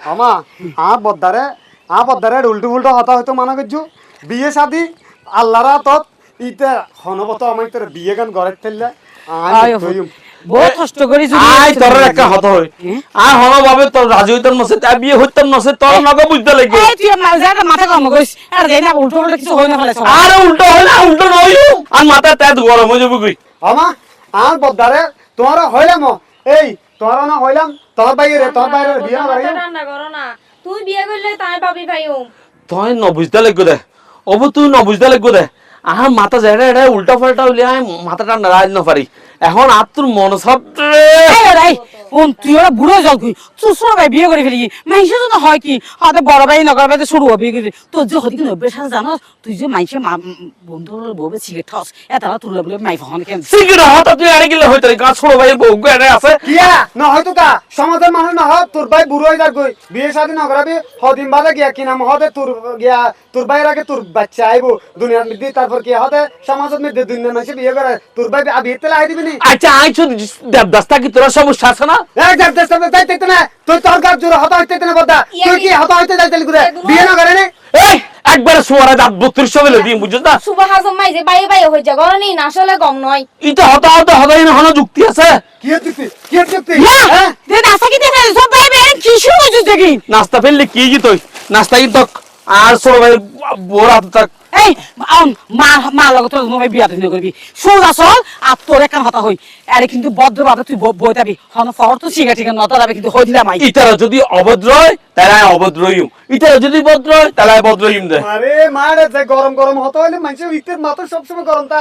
আমা আ বদ্দারে আ বদ্দারে উল্টো উল্টো হতা হয়তো মানা করছু বিয়ে শাদি আল্লাহরা তত ইতে হনবত আমাই তোর বিয়ে গান ঘরে ফেললে। আয় বহুত কষ্ট করি আই তোর একটা হত হই। আর হন ভাবে তোর রাজি হইতাম নসে তা বিয়ে হইতাম নসে তোর নগে বুঝতে লাগবে এই তুই আমার জায়গা মাথা কম করিস। আর দেই না উল্টো উল্টো কিছু হয় না ফেলে আর উল্টো হয় না উল্টো নই আর মাথা তেজ গরম হয়ে যাবে কই? আমা আর বদ্দারে তোমার হইলাম এই তোমার না হইলাম তোর বাইরে তোর বাইরে বিয়ে বাড়ি। করো না তুই বিয়ে করলে তাই ভাইও। তুই ন বুঝতে লাগবে দে। অবু তুই ন বুঝতে লাগবে দে। আহা মাথা জেড়ে এড়ে উল্টা পাল্টা হইলে আই মাথাটা নারাজ না পারি এখন আর তোর মন রে কোন তুই ওরা বুড়ো জল কই চুসরা ভাই বিয়ে করে ফেলি মাইসে তো হয় কি? হয়তো বড় ভাই নগর ভাই শুরু হবে তোর যে হদি নব্বই সাল জানো তুই যে মাইসে বন্ধু বউবে সিগারেট খাস এত তুলে বলে মাই ফোন কেন? সিগরে হতা তুই আড়ে গেলে হইতে গাছ ছোড়ো ভাই বউ এড়ে আছে। কিয়া? না হয়তো কা সমাজের মানুষ না হয় তোর ভাই বুড়ো হয়ে যাক গই। বিয়ে শাদি না করাবি হদিন বাদে গিয়া কি নাম হতে তোর গিয়া তোর ভাইয়ের আগে তোর বাচ্চা আইবো দুনিয়ার মধ্যে তারপর কি হতে সমাজের মধ্যে দুনিয়ার মানুষ বিয়ে করে তোর ভাই বিয়ে তেলে আই দিবি নি? আচ্ছা আইছো দেবদাসটা কি তোরা সমস্যা আছে না? এই দেখ দেখ দেখ যাইতে না তুই তোর গাছ জোরে হতা হইতে না বদা। তুই কি হতা হইতে যাইতে লিখে বিয়ে না করে এই একবারে সোয়ারা দাঁত বত্রিশ বেলে দিয়ে বুঝছ না? সুবা হাজম মাই যে বাইয়ে বাইয়ে হয়ে যা নেই না আসলে গম নয়। ইটা হতা হতা হতাই না হনো যুক্তি আছে? কি কি হ্যাঁ? দে নাসা কি দেখে সব ভাই বেন কি শুরু নাস্তা ফেললে কি কি তুই নাস্তা কিন্তু আর বোর হাতে থাক এই আম, মা মা লগত তোর মোবাইল বিয়া দিন করবি সুজ আসল আর তোর একান কথা হই আরে কিন্তু ভদ্র বাদে তুই ব- বই যাবি। হন ফর তো সিগা ঠিক নত যাবে কিন্তু হই দিলাম ইটারা যদি অভদ্র হয় তাহলে আমি অভদ্র হইম যদি ভদ্র হয় তাহলে আমি ভদ্র হইম দে আরে মারে যে গরম গরম হতো হইলে মানুষের ইতের মাথা সবসময় গরম তা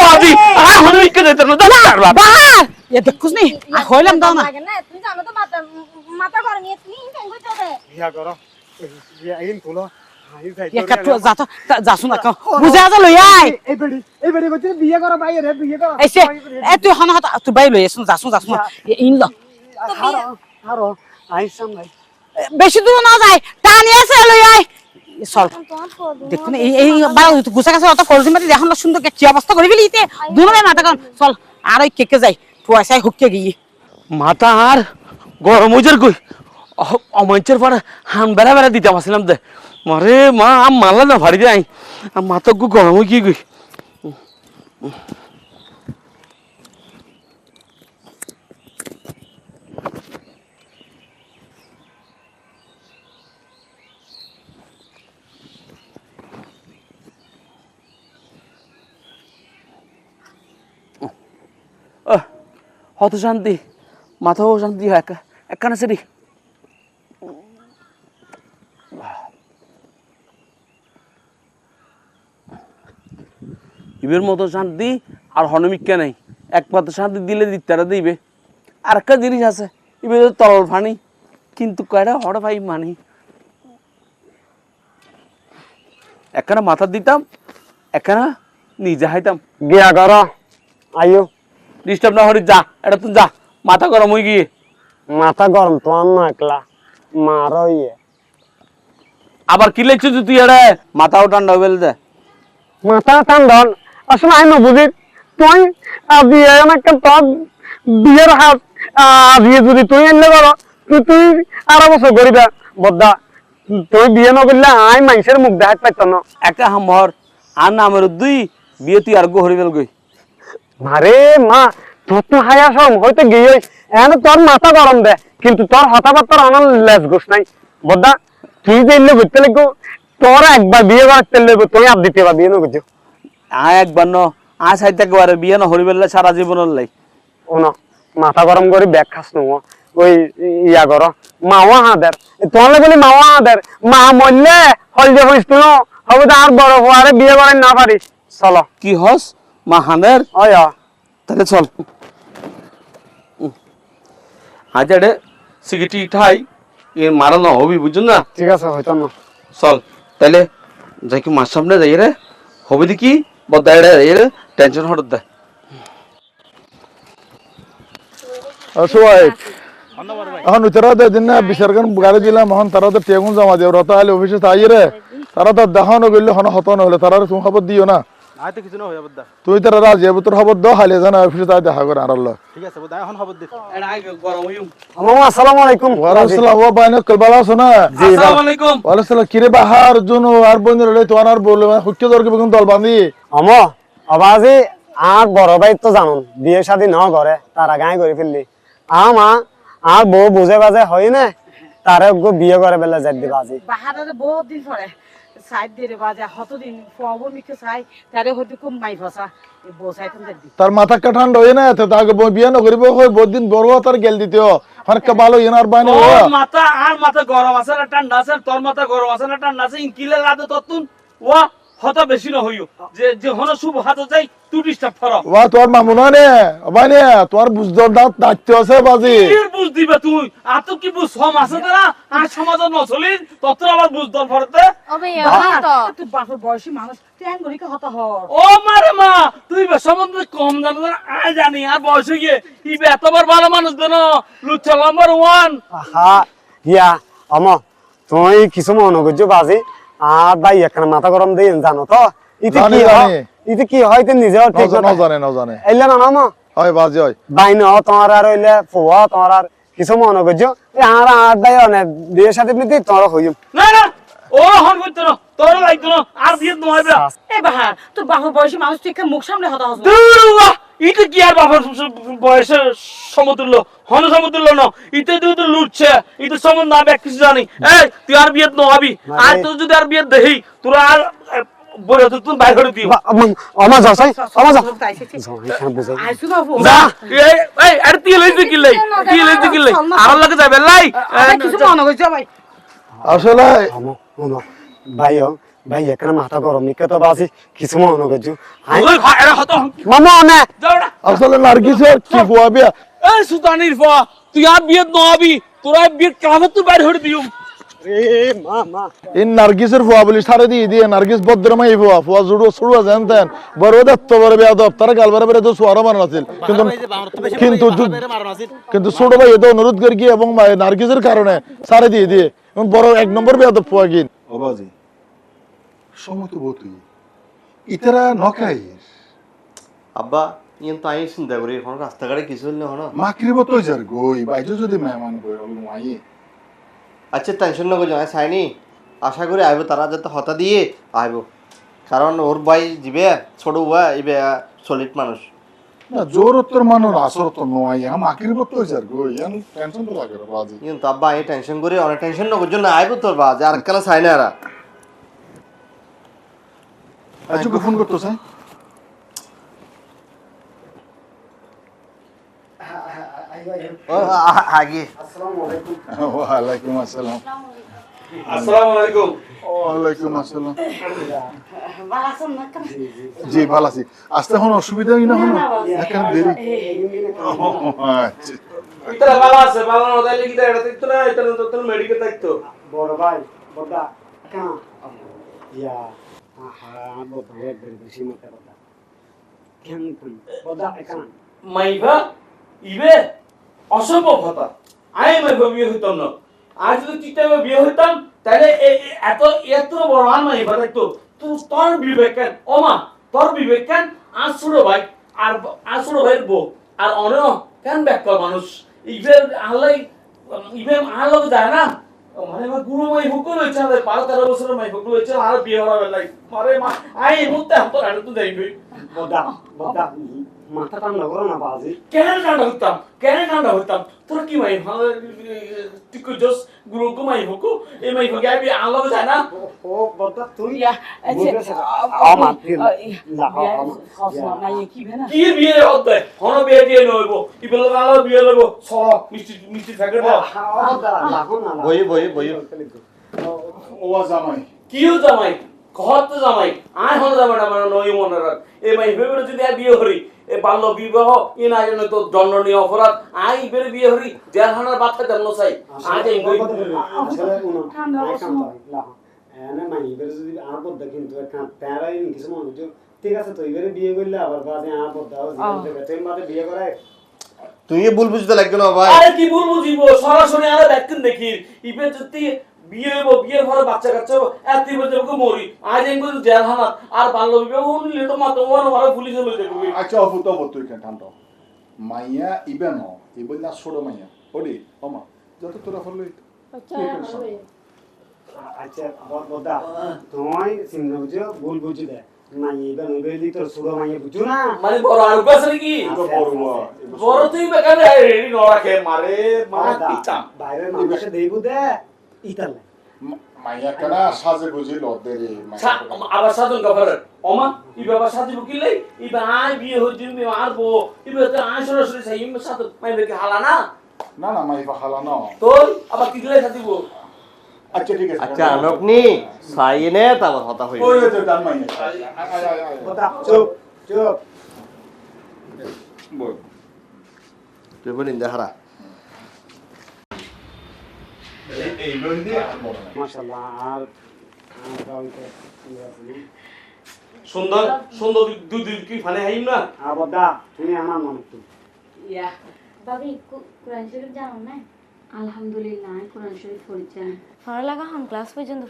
বাবি আর হনো ইকে দাদা বাবা বাহ এ দেখুস নি আর হইলাম দাও না? তুমি জানো তো মাথা মাথা গরম নিয়ে তুমি কেন কইতে বিয়া করো বিয়া ইন তুলো আই যাই একা তো যা তো যাসু না কাও বুঝা যা লই আই এই বেড়ি এই বেড়ি কইতে বিয়ে করো ভাই রে বিয়ে করো এই সে এ তুই হন হাত তুই বাই লই আসুন যাসু যাসু ইন ল বেশি দূর না যায় টানি আছে লই আই চল। তোমার ফোন দেখুন এই গুছা কাছে অত করজি মাটি দেখুন না সুন্দর কি অবস্থা করে ইতে? দুনো মাথা কারণ চল আর ওই কেকে যাই পয়সায় হুককে গিয়ে। মাথা আর গরম হইছে কই? অমঞ্চের পরে হান বেড়া বেড়া দিতে পারছিলাম দে। মারে মা, আম মারলা না, ভারি যাই আর মাথা গু গরম কি গই হত শান্তি মাথাও শান্তি হয় একা একখানে সেটি ইবের মতো শান্তি আর হনমিকা নাই। একমাত্র শান্তি দিলে দিতারা দিবে। আর একটা জিনিস আছে ইবে তো তরল ফানি। কিন্তু কয়টা হড় ভাই মানি। একখানা মাথা দিতাম একখানা নিজে হাইতাম। বিয়া করো আইও ডিস্টার্ব না হরি যা এটা তুই যা মাথা গরম হয়ে গিয়ে। মাথা গরম তোমার না একলা। মারো ইয়ে আবার কি লেখছো তুই এটা? মাথাও ঠান্ডা হয়ে দে। মাথা ঠান্ডন আসলে আমি বুঝি তুই বিয়ে একটা তোর বিয়ের হাত বিয়ে যদি তুই এনলে করো তুই তুই আরও বছর করিবা বদ্দা। তুই বিয়ে নকরলে আই মানুষের মুখ দেখাত পাইত না। একটা হামর আর নামের দুই বিয়ে তুই আর গো হরি বেল গই। আরে মা তোর তো হায়া সম হয়তো গিয়ে এনে তোর মাথা গরম দে কিন্তু তোর হতাবার্তার আমার লেজ গোস নাই। বদ্দা তুই যে এলে ঘুরতে লাগবো তোর একবার বিয়ে করতে লাগবো তুই আর দিতে পারবি না বুঝছ আ একবার ন আ সাইতে একবারে বিয়ে না হরি বেললে সারা জীবনের লাই। ওনা মাথা গরম করে ব্যাগ খাস নো ওই ইয়া করো মাওয়া হাঁদের। তোমালে বলি মাওয়া হাঁদের। মা মরলে হল যে হইস তুই হবে তো আর বড় হওয়ারে বিয়ে করেন না পারিস। চলো। কি হস? মা হানের ওই তাহলে চল। আজ এডে সিগিটি ঠাই এ মারানো হবি বুঝুন না? ঠিক আছে হয়তো না। চল তাহলে যাই কি মার সামনে যাই রে হবে দেখি? বদ্দা এড়ে যাই রে টেনশন হঠাৎ দে। সবাই এখন উতরা দে দিন না বিচারখান গাড়ি দিলাম এখন তারা তো টেগুন জমা দিয়ে হলে আইলে অফিসে তাই দিও তারা তুই তারা রাজি হব তোর খবর দাও হালিয়ে জানা অফিসে তাই দেখা করে আর ঠিক আছে বদ্দা এখন খবর দে গরম আসসালামু আলাইকুম। ওয়ালাইকুম আসসালাম ও বাইন ভালো আছো না? আসসালামু আলাইকুম। ওয়ালাইকুম আসসালাম কিরে বাহার জন্য আর বন্ধু রে তোমার আর বলে হুক্কে দরকে বেগুন দল বাঁধি। অম অবাজি আর বড় ভাই তো জানুন বিয়ে শাদী ন করে তারা গায়ে করে ফেললি আমা আর বউ বুঝে বাজে হয় না তারে বিয়ে করে বেলা যাই দিবা আজি। বাহারে বহুত দিন পরে। তারে মাথা ঠান্ডা হয়ে না তাকে বিয়ে নকরিব হয় বহুত দিন বড় তার গেল দিতে আর কা ভালো ইন আর বাইনে মাথা আর মাথা গরম আছে না ঠান্ডা আছে তোর মাথা গরম আছে না ঠান্ডা আছে ইনকিলে লাদে ততুন ওয়া। হত বেশি না হইও। যে যে হন শুভ হাত যাই তুই ডিস্টার্ব কর। ওয়া তোর মামু না নে? তোর বুঝদর দাঁত দায়িত্ব আছে বাজি। বুঝ দিবে তুই? আর তো কি বুঝ? সম আছে না? আর সমাজত নচলি তত্র আবার বুঝ দর ফরতে তো তুই বাপের বয়সী মানুষ তুই হত হর। ও মারে মা তুই বে সম্বন্ধে কম জানো না? আয় জানি আর বয়স গিয়ে ইবে এতবার ভালো মানুষ দেন লুচ্ছা নাম্বার ওয়ান হা ইয়া অম তুই কিছু মনে করছ বাজি? আর ভাই এখানে মাথা গরম দিয়ে জানো তো? ইতি কি হয়। ইতি কি হয় তুই নিজেও ঠিক ন জানে ন জানে এলে না নাম হয় বাজি হয়। বাইন তোমার আর হইলে ফুয়া তোমার আর কিছু মনে করছ? আর আর ভাই অনেক বিয়ের সাথে নিতে তোমার হইম। না না ও হন করতে না। তোর লাগতো না। আর বিয়ে নয় এ বাহার তোর বাপের বয়সী মানুষ তুই মুখ সামনে হতা হস দুর্গা এটা কি আর বাবার বয়সের সমতুল্য? হন সমতুল্য ন ইতে তুই তো লুটছে। এটা সম্বন্ধে আমি কিছু জানি। এই তুই আর বিয়ে নহাবি। আর তুই যদি আর বিয়ে দেহি তোরা আর বলে তো তুই বাইরে দিও। আমার যাও সাই আমার যাও আইসু না যা এই এই আর তুই কি লই তুই লইতে কি লই আর লাগে যাবে লাই। কিছু মনে ভাই? আসলে ভাই এখানে মাথা গরম নিকে তো বাসি কিছু মনে করছ? মামা অনে যাও না। আসলে নার্গিসের কি ফুয়া বিয়া? এই সুতানির ফা তুই আর বিয়ে তোরা বিয়ে কামত তুই বাইরে দিও এই নার্গিসের ফুয়া বলি সারে দিয়ে দিয়ে নার্গিস ভদ্রমাই ফুয়া ফুয়া জুড়ো ছুড়ো জানতেন বড় দত্ত তারা তো মারা আছিল। কিন্তু কিন্তু ভাই অনুরোধ করি কি এবং নার্গিসের কারণে সারে দিয়ে দিয়ে বড় এক নম্বর বেয়া দপ ফুয়া কিন অবাজি। সমত বতুই ইতারা নকাই আব্বা ইয়ে তো আমি চিন্তা করি এখন রাস্তাঘাটে কিছু হলে হন। মাকরিব তো যার গই বাইজো যদি মেহমান গই মাই। আচ্ছা টেনশন না আমি চাইনি আশা করি আইব তারা যাতে হতা দিয়ে আইব। কারণ ওর ভাই যাবে ছোট বা ইবে সলিড মানুষ। না জোর উত্তর মানুষ আসর তো নয় আম মাকরিব তো যার গই ইয়ান টেনশন তো লাগে বাজি। কিন্তু আব্বা আমি টেনশন করি অনেক টেনশন না করছ না আইব তোর বা যে আর কেন চাই না এরা আজকে ফোন করতো স্যার আগে ওয়ালাইকুম আসসালাম আসসালামু আলাইকুম ওয়ালাইকুম আসসালাম ভালো আছেন না কেন জি ভালো আছি আসতে এখন অসুবিধা হই না হন এখানে দেরি আচ্ছা ইতরা ভালো আছে ভালো না তাইলে কি এটা দেখতো না এটা তো মেডিকেল দেখতো বড় ভাই বড় ইয়া অসম্ভব হতা। হইতাম না। আজ এত এত বড় আর মাইভা দেখতো তো, তোর বিবেক কেন ওমা তোর বিবেক কেন ছোট ভাই, আর ছোট ভাইয়ের বউ, আর অন্য কেন ব্যাক মানুষ? ইবে আল্লাহ ইবে আল্লাহ যায় না? মানে আমার গুরু মাই হুকুল হয়েছে, আমাদের বারো তেরো বছরের মাই হুকুল হয়েছে আর বিয়ে হওয়ার বেলায়। মারে মা আই এই মুহূর্তে মাথা ঠান্ডা করো না বাজি। কেন কান্ডা হইতাম? কেন কান্ডা হইতাম? তোর কি মাই তুই জস গুরু কো মাই হকো? এ মাই হকে আবি আলো যায় না? ও বড় তুই ইয়া আমার না কি ভেনা কি বিয়ে হতে হন বিয়ে দিয়ে নইবো ইবেল আলো বিয়ে লইবো। সর মিষ্টি মিষ্টি থাকে না বই বই বই ও জামাই। কিও জামাই? কহত জামাই। আয় হন জামাই না মানে নই মনে রাখ এ মাই ভেবে যদি বিয়ে হরি এ বাল্য বিবাহ ই না জানো তো দণ্ডনীয় অপরাধ। আই ইবের বিয়ে হরি জেলখানার বাচ্চা জন্ম চাই। আজ এই বদ্দা বিয়ে করে তুই ভুল বুঝতে লাগবে না ভাই। আরে কি ভুল বুঝিব? সরাসরি আরে দেখেন দেখি। ইবে যদি বিয়ে হইব বিয়ের পরে বাচ্চা কাচ্চা হইব এত বলতে আমাকে মরি? আজ আমি বলছি জেল হানাত আর বাল্য বিবাহ নিলে তো মাত্র ওয়ান ওয়ান পুলিশে লই যাবে আচ্ছা অফু তো তুই কেন ঠান্ডা মাইয়া ইবে ন এই বললা ছোট মাইয়া। ওডি ওমা যত তোরা ফলো আচ্ছা বদা তোমায় চিন্তা বুঝো ভুল বুঝি দে। মাইয়ে বা নইবেলি তোর সুরো মাইয়ে বুঝো না। মানে বড় আর আছে নাকি? বড় তুই বেকারে রেডি ন মারে মারা পিতা বাইরের মানুষে দেইবু দে। ইতালে। মাইয়া কেনা সাজে বুঝি লদে রে সা- আবার সাধন কাপড় ওমা ই বাবা সাথে বুকিলে ই আই বিয়ে হইছে মি মারবো। ই বা তো আই সরাসরি সাই ইম সাথে মাইবে কি হালা না? না না মাই হালা ন। তোর? আবার কি সাথে আচ্ছা ঠিক আছে। আচ্ছা আনকনি সাইনে হতা হইবে ওই তো মাইয়া। চুপ চুপ। বল তুই বলিন দেখারা এই লই দিয়ে মাশাআল্লাহ আর সুন্দর সুন্দর দুই দুই কি ফানে হাইম না? তুমি আমার মনে তুমি ইয়া কু- কোরআন শরীফ জানো না? আলহামদুলিল্লাহ আমি কোরআন শরীফ পড়ছি পড়ালেখা হন ক্লাস পর্যন্ত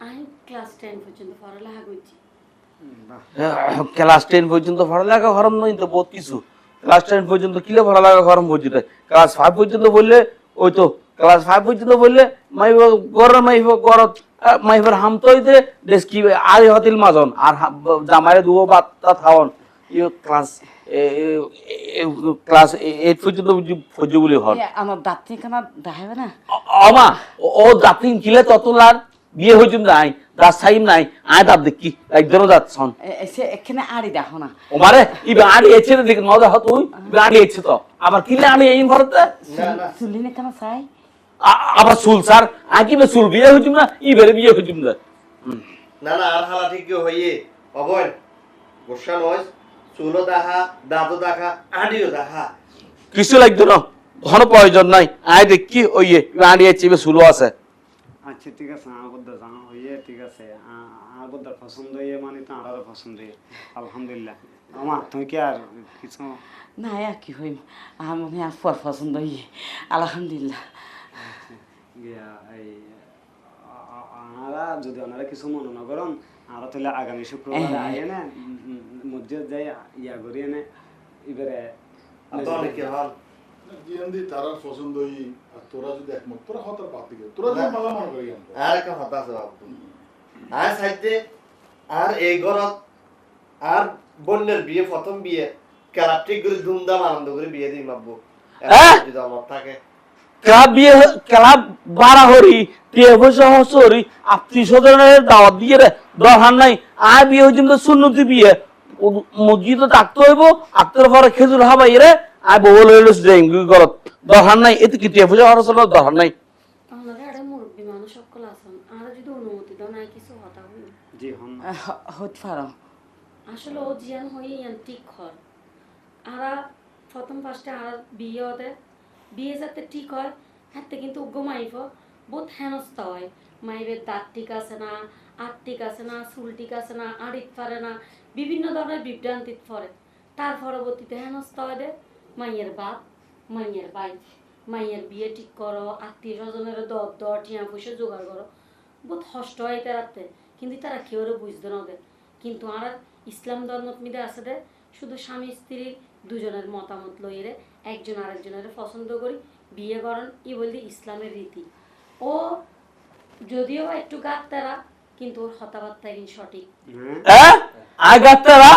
আমি ক্লাস টেন পর্যন্ত পড়ালেখা করছি ক্লাস টেন পর্যন্ত পড়ালেখা হরম নয় তো বহুত কিছু। ক্লাস টেন পর্যন্ত কিলে পড়ালেখা হরম পর্যন্ত ক্লাস ফাইভ পর্যন্ত বললে ওই তো ক্লাস ফাইভ পর্যন্ত বললে মাই গর মাই গর মাইবার হাম তো দে দেশ কি আর হতিল মাজন আর জামাইরে দুও খাওন ইউ ক্লাস ক্লাস এইট পর্যন্ত হন আমার দাঁত কানা দেখাবে না আমা ও কিলে ততলার বিয়ে হইছুম নাই দাস সাইম নাই আয় দাব দেখি একজনও যাচ্ছন এসে এখানে আড়ি দেখো না ওমারে ইবে আড়ি এছে দেখ নদা হত তুই আড়ি এছে তো আবার কিলে আড়ি এই ঘরতে চুলিনে কেন চাই আবার চুল স্যার আকিবে চুল বিয়ে হইছুম না ইবেরে বিয়ে হইছুম না। না না আর হালা ঠিক হইয়ে অবয় গোসা নয় চুলো দেখা দাঁতও দেখা আডিও দেখা। কিছু লাগতো না ঘন প্রয়োজন নাই আয় দেখি ওই ইবে আড়ি এছে ইবে চুলও আছে। আচ্ছা ঠিক আছে আমার বদা জানা হইয়ে ঠিক আছে আ- আমার পছন্দ হইয়ে মানে তো আমারও পছন্দ হইয়ে আলহামদুলিল্লাহ। আমার তুমি কি আর কিছু না আর কি হইম আমার মনে হয় আর পছন্দ হইয়ে আলহামদুলিল্লাহ। এই আ- আ- আনারা যদি ওনারা কিছু মনে না করেন আমরা তাহলে আগামী শুক্রবার আইয়ে না মসজিদ যাই ইয়া করি এনে এবারে তারার পছন্দ আর তোরা যদি একমত তোরা হতার বাদ দিকে তোরা যদি মালা মনে করি আর একটা হতা আছে বাবু আর সাইডে আর এই ঘরত আর বন্যের বিয়ে প্রথম বিয়ে ক্যালাপটিক করে ধুমধাম আনন্দ করে বিয়ে দিই মাব্বু হ্যাঁ? যদি আমার থাকে। ক্লাব বিয়ে ক্লাব বাড়া হরি টিয়ে পয়সা হরি আত্মীয় স্বজনের দাওয়াত দিয়ে দরকার নাই। আয় বিয়ে হইছুম তো সুন্নতি বিয়ে। মসজিদে ডাকতে হইব আক্তর পরে খেজুর হাবাই রে আয় বউ লইলো ডেঙ্গু করত দরকার নাই এতে কি টিয়ে পয়সা দরকার নাই? আর আসলে ও জিয়ান হয়ে ঠিক হয় আর প্রথম ফার্স্টে আর বিয়ে হতে বিয়ে যাতে ঠিক হয়, হাতে কিন্তু উগ্র মাইফ বহুত হেনস্থা হয়। মাইবের দাঁত ঠিক আছে না আট ঠিক আছে না, চুল ঠিক আছে না, আড়িত পারে না, বিভিন্ন ধরনের বিভ্রান্তিত পড়ে। তার পরবর্তীতে হেনস্থা হয় দে, মাইয়ের বাপ, মাইয়ের বাইফ মাইয়ের বিয়ে ঠিক করো, আত্মীয় স্বজনের দর দর, টিয়া পয়সা জোগাড় করো। বহুত কষ্ট হয় তারাতে কিন্তু তারা কেউ বুঝতে না দে। কিন্তু আর ইসলাম ধর্মত মিদে আছে দে, শুধু স্বামী স্ত্রী দুজনের মতামত লইরে একজন আরেকজনের পছন্দ করি, বিয়ে করেন, ই বলি ইসলামের রীতি। ও যদিও একটু গাত তারা কিন্তু ওর হতাবার্তা সঠিক। হ্যাঁ হ্যাঁ? আয় গাত্তারা?